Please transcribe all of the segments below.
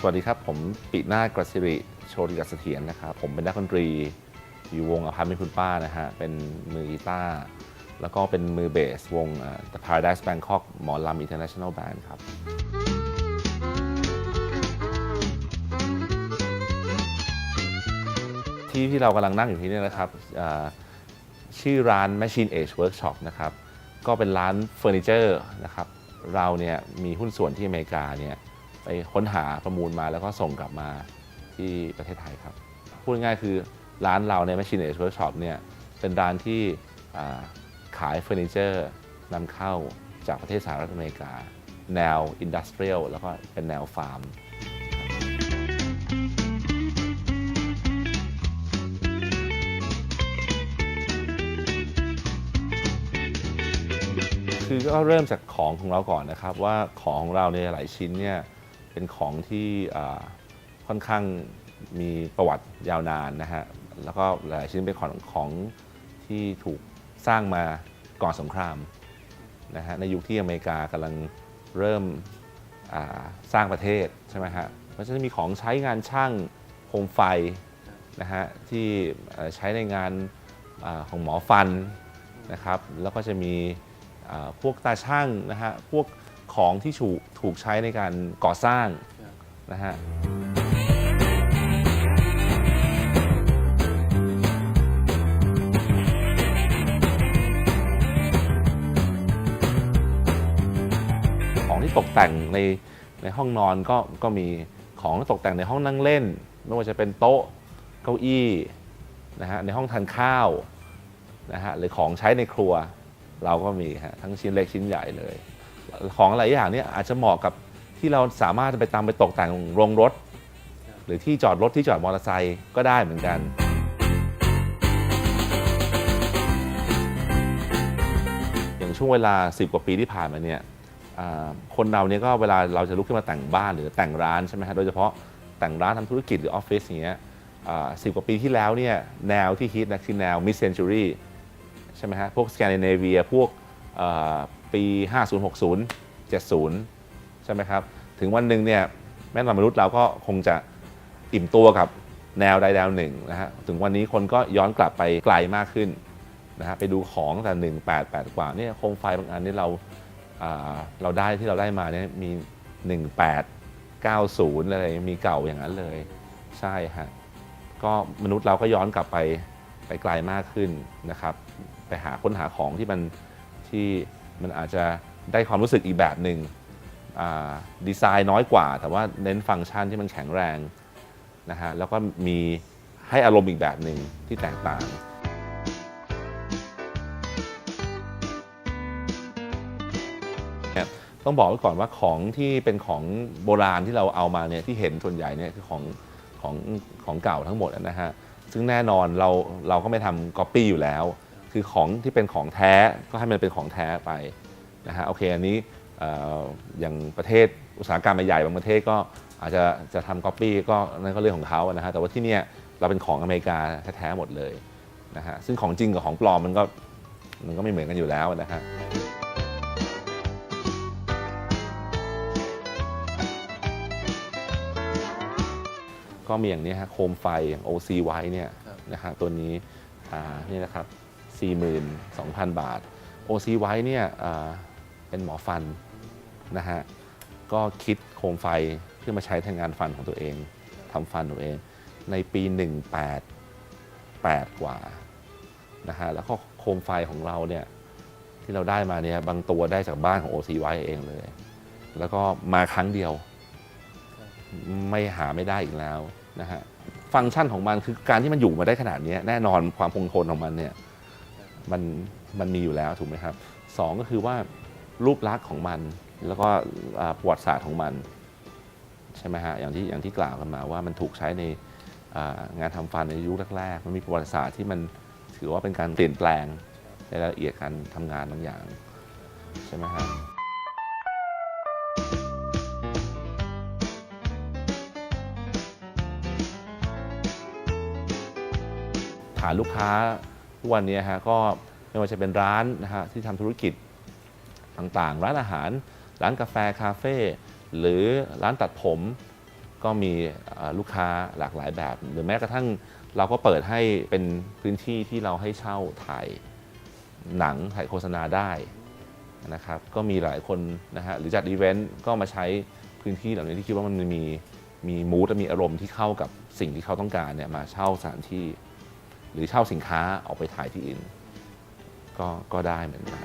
สวัสดีครับ ผมปินากรสิริโชติกัสเถียรนะครับ ผมเป็นนักดนตรี อยู่วงอพาร์ตเมนต์คุณป้านะฮะ เป็นมือกีตาร์แล้วก็เป็นมือเบสวงอ่อ The Paradise Bangkok หมอลำ International Band ครับที่ที่เรากำลังนั่งอยู่ที่นี่นะครับชื่อร้าน Machine Age Workshop นะครับ ก็เป็นร้านเฟอร์นิเจอร์นะครับ เราเนี่ยมีหุ้นส่วนที่อเมริกาเนี่ย ไปค้นหาประมูลมาแล้วก็ส่งกลับมาที่ประเทศไทยครับ พูดง่ายคือร้านเราใน Machine Age Workshop เนี่ยเป็นร้านที่ขายเฟอร์นิเจอร์นำเข้าจากประเทศสหรัฐอเมริกา แนวอินดัสเทรียลแล้วก็เป็นแนวฟาร์มคือก็เริ่มจากของของเราก่อนนะครับว่าของของเราเนี่ยหลายชิ้นเนี่ย เป็นของที่ค่อนข้างมีประวัติยาวนานนะฮะแล้วก็หลายชิ้นเป็นของของที่ถูกสร้างมาก่อนสงครามนะฮะในยุคที่อเมริกากำลังเริ่มสร้างประเทศใช่ไหมฮะเพราะฉะนั้นมีของใช้งานช่างโคมไฟนะฮะที่ใช้ในงานอของหมอฟันนะครับแล้วก็จะมีพวกตาช่างนะฮะพวก ของที่ถูกถูกใช้ในการก่อสร้างนะฮะของที่ตกแต่งในในห้องนอนก็ก็มีของที่ตกแต่งในห้องนั่งเล่น ไม่ว่าจะเป็นโต๊ะเก้าอี้นะฮะในห้องทานข้าวนะฮะหรือของใช้ในครัวเราก็มีฮะทั้งชิ้นเล็กชิ้นใหญ่เลย ของหลายอย่างเนี่ยอาจจะเหมาะกับที่เราสามารถไปตามไปตกแต่งโรงรถ หรือที่จอดรถที่จอดมอเตอร์ไซค์ก็ได้เหมือนกัน อย่างช่วงเวลา 10 กว่าปีที่ผ่านมาเนี่ยคนเราเนี่ยก็เวลาเราจะลุกขึ้นมาแต่งบ้านหรือแต่งร้านใช่ไหมฮะโดยเฉพาะแต่งร้านทำธุรกิจหรือออฟฟิศอย่างเงี้ยสิบกว่าปีที่แล้วเนี่ยแนวที่ฮิตนะคือแนว mid century ใช่ไหมฮะพวกสแกนดิเนเวียพวก ปี 50 60 70 ใช่ไหมครับ ถึงวันหนึ่งเนี่ยแม้แต่มนุษย์เราก็คงจะอิ่มตัวกับแนวใดแนวหนึ่งนะฮะถึงวันนี้คนก็ย้อนกลับไปไกลมากขึ้นนะฮะไปดูของตั้งแต่ 1 8 8 กว่าเนี่ยโคมไฟบางอันนี่เราอ่าเราได้ที่เราได้มาเนี่ยมี 18 90 อะไรมีเก่าอย่างนั้นเลย ใช่ฮะก็มนุษย์เราก็ย้อนกลับไปไปไกลมากขึ้นนะครับ ไปหาค้นหาของที่มันที่ มันอาจจะได้ความรู้สึกอีกแบบหนึ่งอ่าดีไซน์น้อยกว่า แต่ว่าเน้นฟังก์ชันที่มันแข็งแรงนะฮะแล้วก็มีให้อารมณ์อีกแบบหนึ่งที่แตกต่างต้องบอกไว้ก่อนว่าของที่เป็นของโบราณที่เราเอามาเนี่ยที่เห็นส่วนใหญ่เนี่ยคือของของของเก่าทั้งหมดนะฮะซึ่งแน่นอนเราเราก็ไม่ทำก๊อปปี้อยู่แล้ว คือของที่เป็นของแท้ก็ให้มันเป็นของแท้ไปนะฮะโอเคอันนี้ออย่างประเทศอุตสาหกรรมใหญ่บางประเทศก็อาจจะจะทำก๊อปปี้ก็นั่นก็เรื่องของเขานะฮะแต่ว่าที่เนี่ยเราเป็นของอเมริกาแท้ๆหมดเลยนะฮะซึ่งของจริงกับของปลอมมันก็มันก็ไม่เหมือนกันอยู่แล้วนะฮะก็มีอย่างนี้ฮะโคมไฟ OC ไว้เนี่ยครับนะฮะตัวนี้อ่านี่นะครับ 42,000 บาท OC ไว้เนี่ยเป็นหมอฟันนะฮะก็คิดโคมไฟขึ้นมาใช้ทนงานฟันของตัวเองทำฟันตัวเอง ในปี 188 กว่านะฮะแล้วก็โคมไฟของเราเนี่ยที่เราได้มาเนี่ยบางตัวได้จากบ้านของ OC ไว้เองเลย แล้วก็มาครั้งเดียว ไม่หาไม่ได้อีกแล้วนะฮะฟังก์ชันของมันคือการที่มันอยู่มาได้ขนาดนี้แน่นอนความคงทนของมันเนี่ย มันมันมีอยู่แล้วถูกไหมครับสองก็คือว่ารูปลักษณ์ของมันแล้วก็ประวัติศาสตร์ของมันใช่ไหมฮะอย่างที่อย่างที่กล่าวกันมาว่ามันถูกใช้ในงานทำฟันในยุคแรกๆมันมีประวัติศาสตร์ที่มันถือว่าเป็นการเปลี่ยนแปลงในรายละเอียดการทำงานบางอย่างใช่ไหมฮะฐานลูกค้า ทุกวันนี้ฮะก็ไม่ว่าจะเป็นร้านนะฮะที่ทำธุรกิจต่างๆ ร้านอาหาร ร้านกาแฟคาเฟ่หรือร้านตัดผมก็มีลูกค้าหลากหลายแบบ หรือแม้กระทั่งเราก็เปิดให้เป็นพื้นที่ที่เราให้เช่าถ่ายหนังถ่ายโฆษณาได้นะครับก็มีหลายคนนะฮะหรือจัดอีเวนต์ก็มาใช้พื้นที่เหล่านี้ที่คิดว่ามันมีมีมูดและมีอารมณ์ที่เข้ากับสิ่งที่เขาต้องการเนี่ยมาเช่าสถานที่ หรือเช่าสินค้าออกไปถ่ายที่อื่นก็ก็ได้เหมือนกัน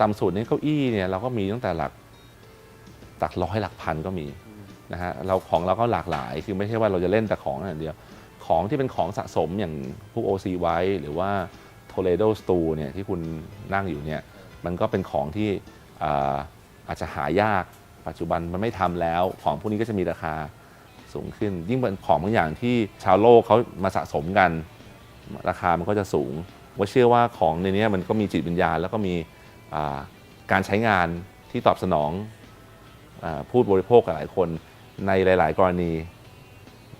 ต่ำสุดนี่เก้าอี้เนี่ยเราก็มีตั้งแต่หลักหลักร้อยหลักพันก็มีนะฮะเราของเราก็หลากหลาย คือไม่ใช่ว่าเราจะเล่นแต่ของอย่างเดียว ของที่เป็นของสะสมอย่างพวก OC ไว้ หรือว่า Toledo Stool เนี่ยที่คุณนั่งอยู่เนี่ย มันก็เป็นของที่อาอาจจะหายากปัจจุบันมันไม่ทำแล้ว ของพวกนี้ก็จะมีราคาสูงขึ้น ยิ่งเป็นของบางอย่างที่ชาวโลกเขามาสะสมกัน ราคามันก็จะสูงว่าเชื่อว่าของในนี้มันก็มีจิตวิญญาณ แล้วก็มีการใช้งานที่ตอบสนองอผู้บริโภคหลายคนในหลาย ๆ กรณี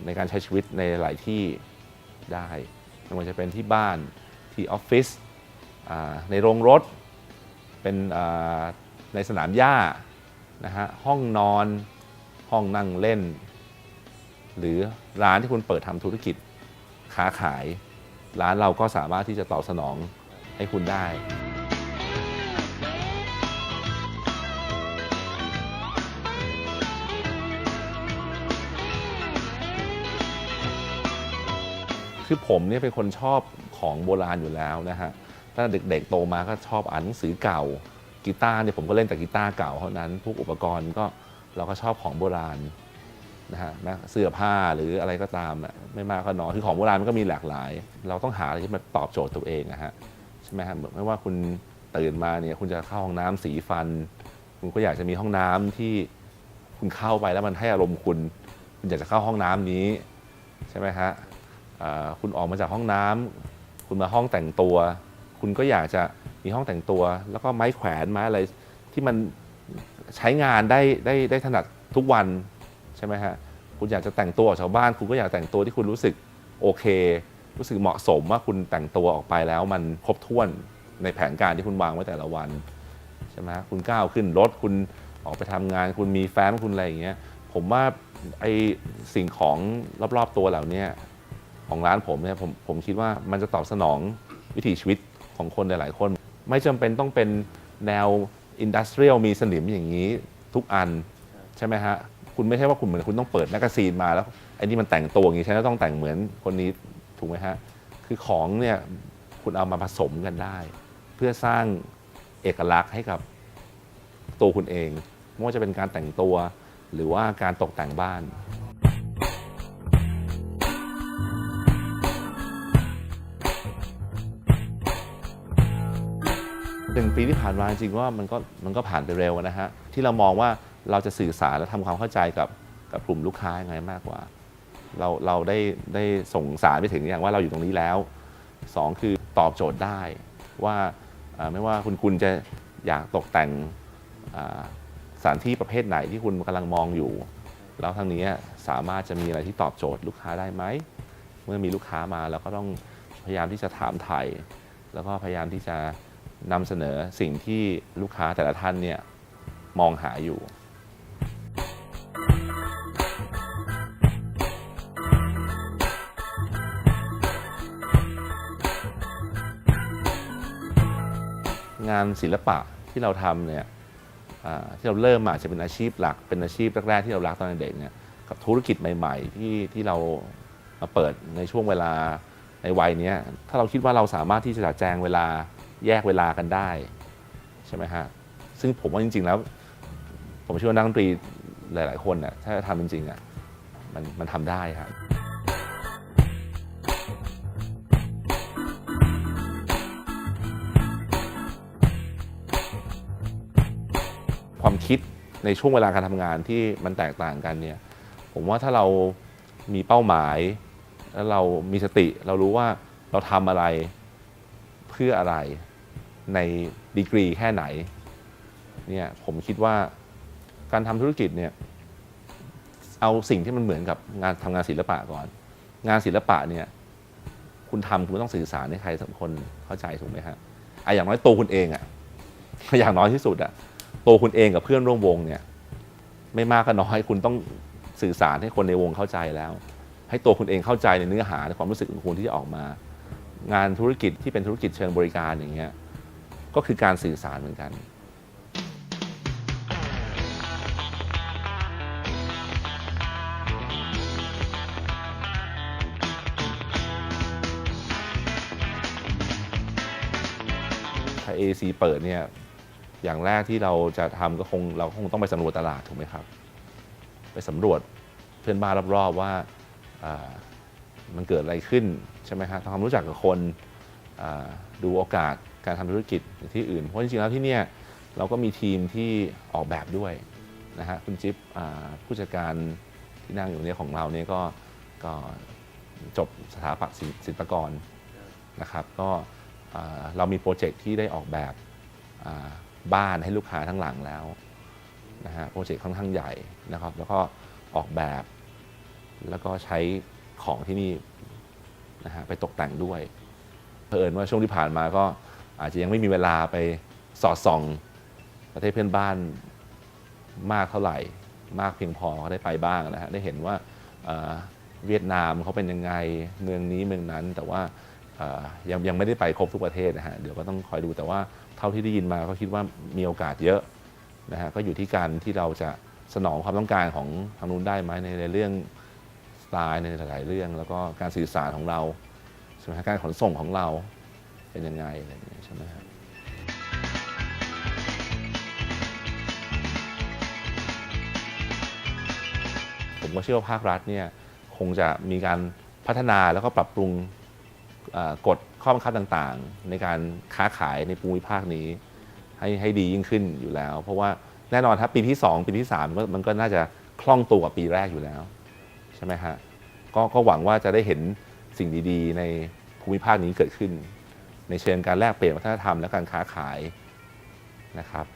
ในการใช้ชีวิตในหลายที่ได้ไม่ว่าจะเป็นที่บ้านที่ออฟฟิศในโรงรถ เป็นในสนามหญ้านะฮะห้องนอนห้องนั่งเล่น หรือร้านที่คุณเปิดทำธุรกิจค้าขาย ร้านเราก็สามารถที่จะตอบสนองให้คุณได้คือผมเนี่ยเป็นคนชอบของโบราณอยู่แล้วนะฮะ ตั้งแต่เด็กๆโตมาก็ชอบอ่านหนังสือเก่ากีตาร์เนี่ยผมก็เล่นแต่กีตาร์เก่าเท่านั้นพวกอุปกรณ์ก็เราก็ชอบของโบราณนะฮะแม้เสื้อผ้าหรืออะไรก็ตามอะไม่มากก็น้อยคือของโบราณมันก็มีหลากหลาย เราต้องหาอะไรที่มันตอบโจทย์ตัวเองนะฮะใช่ไหมฮะไม่ว่าคุณตื่นมาเนี่ยคุณจะเข้าห้องน้ำสีฟัน คุณก็อยากจะมีห้องน้ำที่คุณเข้าไปแล้วมันให้อารมณ์คุณคุณอยากจะเข้าห้องน้ำนี้ใช่ไหมฮะคุณออกมาจากห้องน้ำคุณมาห้องแต่งตัว คุณก็อยากจะมีห้องแต่งตัว แล้วก็ไม้แขวนไม้อะไรที่มันใช้งานได้ได้ได้ถนัดทุกวันใช่ไหมฮะคุณอยากจะแต่งตัวกับชาวบ้าน คุณก็อยากแต่งตัวที่คุณรู้สึกโอเค รู้สึกเหมาะสมว่าคุณแต่งตัวออกไปแล้วมันครบถ้วนในแผนการที่คุณวางไว้แต่ละวันใช่ไหมฮะคุณก้าวขึ้นรถคุณออกไปทำงาน คุณมีแฟ้มคุณอะไรอย่างเงี้ยผมว่าไอสิ่งของรอบๆตัวเหล่านี้ของร้านผมเนี่ยผมผมคิดว่ามันจะตอบสนองวิถีชีวิต ของคนหลาย ๆ คน ไม่จำเป็นต้องเป็นแนวอินดัสเทรียลมีสนิมอย่างนี้ทุกอันใช่ไหมฮะ คุณไม่ใช่ว่าคุณเหมือนคุณต้องเปิดแมกกาซีนมาแล้วไอ้นี่มันแต่งตัวอย่างนี้ฉันก็ต้องแต่งเหมือนคนนี้ถูกไหมฮะ คือของเนี่ยคุณเอามาผสมกันได้ เพื่อสร้างเอกลักษณ์ให้กับตัวคุณเองไม่ว่าจะเป็นการแต่งตัว หรือว่าการตกแต่งบ้าน หนึ่งปีที่ผ่านมาจริงว่ามันก็มันก็ผ่านไปเร็วนะฮะที่เรามองว่าเราจะสื่อสารและทำความเข้าใจกับกับกลุ่มลูกค้ายังไงมากกว่า เราเราได้ได้ส่งสารไปถึงอย่างว่าเราอยู่ตรงนี้แล้วสองคือตอบโจทย์ได้ว่าไม่ว่าคุณคุณจะอยากตกแต่งสถานที่ประเภทไหนที่คุณกำลังมองอยู่ แล้วทางนี้สามารถจะมีอะไรที่ตอบโจทย์ลูกค้าได้ไหมเมื่อมีลูกค้ามาเราก็ต้องพยายามที่จะถามไทยแล้วก็พยายามที่จะ นำเสนอสิ่งที่ลูกค้าแต่ละท่านเนี่ยมองหาอยู่ งานศิลปะที่เราทำเนี่ยที่เราเริ่มมาอาจจะเป็นอาชีพหลัก เป็นอาชีพแรกๆที่เรารักตอนเด็กเนี่ยกับธุรกิจใหม่ ๆ ที่ที่เรามาเปิดในช่วงเวลาในวัยนี้ถ้าเราคิดว่าเราสามารถที่จะจัดแจงเวลา แยกเวลากันได้ใช่ไหมฮะซึ่งผมว่าจริง ๆ แล้ว ผมเชื่อว่านักดนตรีหลาย ๆ คนน่ะถ้าทำจริงๆอะมันมันทำได้ครับความคิดในช่วงเวลาการทำงานที่มันแตกต่างกันเนี่ยผมว่าถ้าเรามีเป้าหมาย แล้วเรามีสติ เรารู้ว่าเราทำอะไรเพื่ออะไร ในดีกรีแค่ไหนเนี่ยผมคิดว่าการทำธุรกิจเนี่ยเอาสิ่งที่มันเหมือนกับงานทำงานศิลปะก่อน งานศิลปะเนี่ยคุณทำคุณต้องสื่อสารให้ใครสักคนเข้าใจถูกไหมฮะอะอย่างน้อยตัวคุณเองอะอย่างน้อยที่สุดอะตัวคุณเองกับเพื่อนร่วมวงเนี่ยไม่มากก็น้อยคุณต้องสื่อสารให้คนในวงเข้าใจแล้ว ให้ตัวคุณเองเข้าใจในเนื้อหาในความรู้สึกของคุณที่จะออกมา งานธุรกิจที่เป็นธุรกิจเชิงบริการอย่างเงี้ย ก็คือการสื่อสารเหมือนกันถ้า AC เปิดเนี่ยอย่างแรกที่เราจะทำก็คงเราคงต้องไปสำรวจตลาดถูกไหมครับ ไปสำรวจเพื่อนบ้านรอบๆว่ามันเกิดอะไรขึ้นใช่ไหมฮะทำความรู้จักกับคนดูโอกาส การทำธุรกิจที่อื่น เพราะจริงๆแล้วที่เนี่ยเราก็มีทีมที่ออกแบบด้วยนะฮะคุณจิ๊บผู้จัดการที่นั่งอยู่เนี่ยของเราเนี่ยก็ก็จบสถาปัตย์ศิลปกรนะครับ ก็เรามีโปรเจกต์ที่ได้ออกแบบบ้านให้ลูกค้าทั้งหลังแล้วนะฮะโปรเจกต์ค่อนข้างใหญ่นะครับ แล้วก็ออกแบบแล้วก็ใช้ของที่นี่นะฮะไปตกแต่งด้วยเผอิญว่าช่วงที่ผ่านมาก็ อาจจะยังไม่มีเวลาไปสอดส่อง ประเทศเพื่อนบ้านมากเท่าไหร่ มากเพียงพอก็ได้ไปบ้างนะฮะได้เห็นว่าเวียดนามเขาเป็นยังไงเมืองนี้เมืองนั้น แต่ว่ายังยังไม่ได้ไปครบทุกประเทศนะฮะเดี๋ยวก็ต้องคอยดูแต่ว่าเท่าที่ได้ยินมาก็คิดว่ามีโอกาสเยอะนะฮะก็อยู่ที่การที่เราจะสนองความต้องการของทางนู้นได้ไหมในเรื่องสไตล์ในหลาย ๆ เรื่อง แล้วก็การสื่อสารของเราใช่ไหมการขนส่งของเรา เป็นยังไงอะไรอย่างเงี้ยใช่ไหมครับผมก็เชื่อว่าภาครัฐเนี่ยคงจะมีการพัฒนาแล้วก็ปรับปรุงกฎข้อบังคับต่างๆ ในการค้าขายในภูมิภาคนี้ให้ให้ดียิ่งขึ้นอยู่แล้ว เพราะว่าแน่นอนถ้าปีที่ 2 ปีที่3มันก็มันก็น่าจะคล่องตัวกว่าปีแรกอยู่แล้ว ใช่ไหมฮะกก็หวังว่าจะได้เห็นสิ่งดีๆ ในภูมิภาคนี้เกิดขึ้น ในเชิงการแลกเปลี่ยนวัฒนธรรมและการค้าขายนะครับ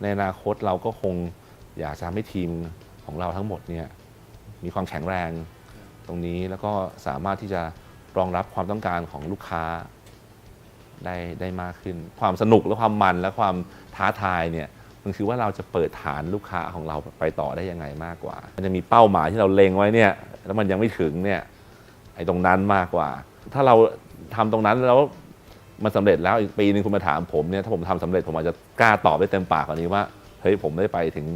ในอนาคตเราก็คงอยากจะทำให้ทีมของเราทั้งหมดเนี่ยมีความแข็งแรงตรงนี้แล้วก็สามารถที่จะรองรับความต้องการของลูกค้าได้ได้มากขึ้น ความสนุกและความมันและความท้าทายเนี่ย มันคือว่าเราจะเปิดฐานลูกค้าของเราไปต่อได้ยังไงมากกว่า มันจะมีเป้าหมายที่เราเล็งไว้เนี่ยแล้วมันยังไม่ถึงเนี่ยไอ้ตรงนั้นมากกว่า ถ้าเราทำตรงนั้นแล้วมันสำเร็จแล้วอีกปีหนึงคุณมาถามผมเนี่ยถ้าผมทำสำเร็จผมอาจจะกล้าตอบได้เต็มปากกว่านี้ว่าเฮ้ยผมได้ไปถึง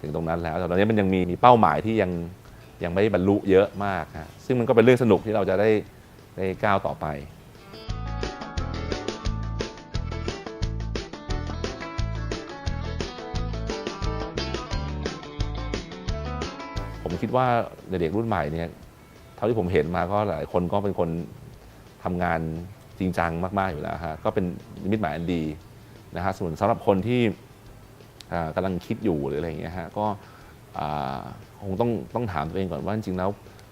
ถึงตรงนั้นแล้วแต่ตอนนี้มันยังมีมีเป้าหมายที่ยังยังไม่บรรลุเยอะมากฮะซึ่งมันก็เป็นเรื่องสนุกที่เราจะได้ได้ก้าวต่อไป ผมคิดว่าเด็กๆรุ่นใหม่เนี่ยเท่าที่ผมเห็นมาก็หลายคนก็เป็นคนทำงานจริงจังมาก ๆ อยู่แล้วฮะก็เป็นมิตรหมายอันดีนะฮะส่วนสำหรับคนที่อ่ากำลังคิดอยู่หรืออะไรอย่างเงี้ยฮะก็คงต้องต้องถามตัวเองก่อนว่าจริงๆแล้ว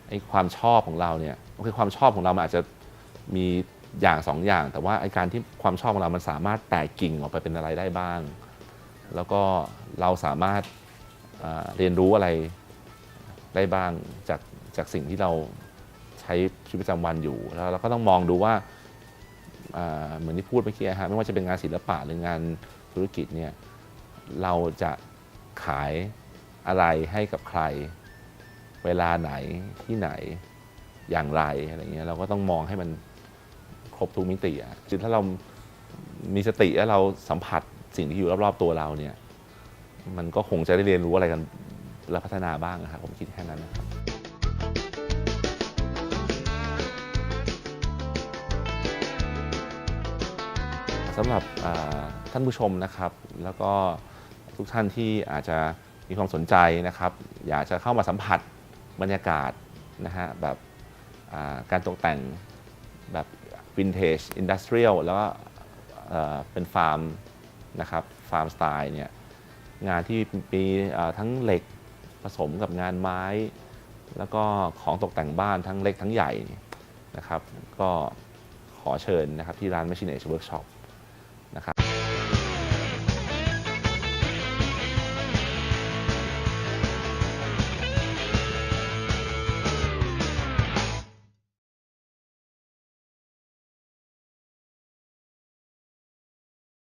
ไอ้ความชอบของเราเนี่ยโอเคความชอบของเรามันอาจจะมีอย่างสองอย่าง แต่ว่าไอ้การที่ความชอบของเรามันสามารถแตกกิ่งออกไปเป็นอะไรได้บ้าง แล้วก็เราสามารถเรียนรู้อะไร ได้บ้างจากจากสิ่งที่เราใช้ชีวิตประจำวันอยู่ แล้วเราก็ต้องมองดูว่าเหมือนที่พูดเมื่อกี้ฮะไม่ว่าจะเป็นงานศิลปะหรืองานธุรกิจเนี่ยเราจะขายอะไรให้กับใคร เวลาไหนที่ไหนอย่างไรอะไรเงี้ยเราก็ต้องมองให้มันครบทุกมิติอะคือถ้าเรามีสติแล้วเราสัมผัสสิ่งที่อยู่รอบๆตัวเราเนี่ย มันก็คงจะได้เรียนรู้อะไรกัน และพัฒนาบ้างนะครับผมคิดแค่นั้นนะครับสำหรับท่านผู้ชมนะครับ แล้วก็ทุกท่านที่อาจจะมีความสนใจนะครับ อยากจะเข้ามาสัมผัสบรรยากาศนะฮะแบบการตกแต่งแบบวินเทจอินดัสเทรียลแล้วก็เป็นฟาร์มนะครับฟาร์มสไตล์เนี่ยงานที่มีทั้งเหล็ก ผสมกับงานไม้ แล้วก็ของตกแต่งบ้านทั้งเล็กทั้งใหญ่นะครับ ก็ขอเชิญนะครับที่ร้าน Machine Age Workshop